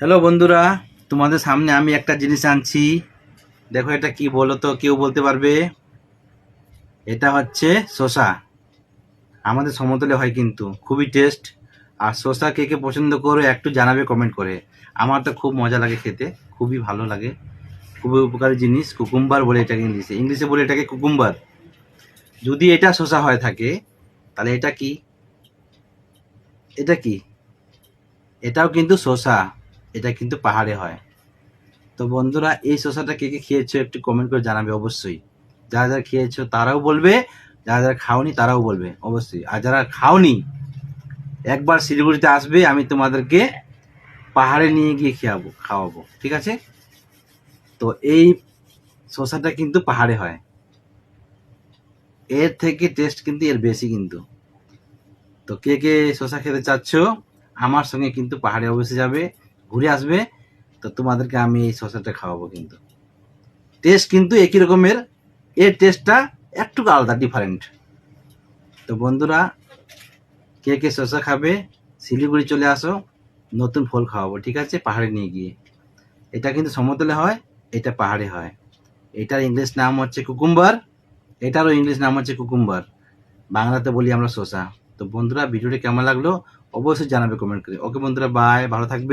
Hello বন্ধুরা। তোমাদের সামনে আমি একটা জিনিস আনছি। দেখো এটা কি বলো তো কেউ বলতে পারবে? এটা হচ্ছে শসা। আমাদের সমতলে হয় কিন্তু, খুবই টেস্ট আর শসা কে কে পছন্দ করে, একটু জানাবে কমেন্ট করে। আমার তো খুব মজা লাগে খেতে, খুবই ভালো লাগে। খুবই উপকারী জিনিস, কুকুম্বার বলে এটাকে ইংলিশে। ইংলিশে বলে এটাকে কুকুম্বার। যদি এটা শসা হয়ে থাকে, তাহলে এটা কি? এটা কি? এটাও কিন্তু শসা। এটা কিন্তু পাহাড়ে হয়। তো বন্ধুরা, এই শসাটা কে কে খেয়েছো একটু কমেন্ট করে জানাবে অবশ্যই। যারা যারা খেয়েছো তারাও বলবে, যারা যারা খাওনি তারাও বলবে, অবশ্যই। আর যারা খাওনি, একবার শিলিগুড়িতে আসবে, আমি তোমাদেরকে পাহাড়ে নিয়ে গিয়ে খাওয়াবো খাওয়াবো, ঠিক আছে? তো এই শসাটা কিন্তু পাহাড়ে হয়। এর থেকে টেস্ট কিন্তু এর বেশি কিন্তু। তো কে কে শসা খেতে চাচ্ছ, আমার সঙ্গে কিন্তু পাহাড়ে অবশ্যই যাবে। ঘুরে আসবে, তো তোমাদেরকে আমি এই শসাটা খাওয়াবো কিন্তু। টেস্ট কিন্তু একই রকমের, এর টেস্টটা একটু আলাদা ডিফারেন্ট তো বন্ধুরা, কে কে শসা খাবে, শিলিগুড়ি চলে আসো, নতুন ফল খাওয়াবো, ঠিক আছে? পাহাড়ে নিয়ে গিয়ে। এটা কিন্তু সমতলে হয়, এটা পাহাড়ে হয়। এটার ইংলিশ নাম হচ্ছে কুকুম্বার এটারও ইংলিশ নাম হচ্ছে কুকুম্বার বাংলাতে বলি আমরা শসা। তো বন্ধুরা, ভিডিওটি কেমন লাগল? অবশ্যই জানাবে কমেন্ট করে। ওকে বন্ধুরা বাই ভালো থাকবে।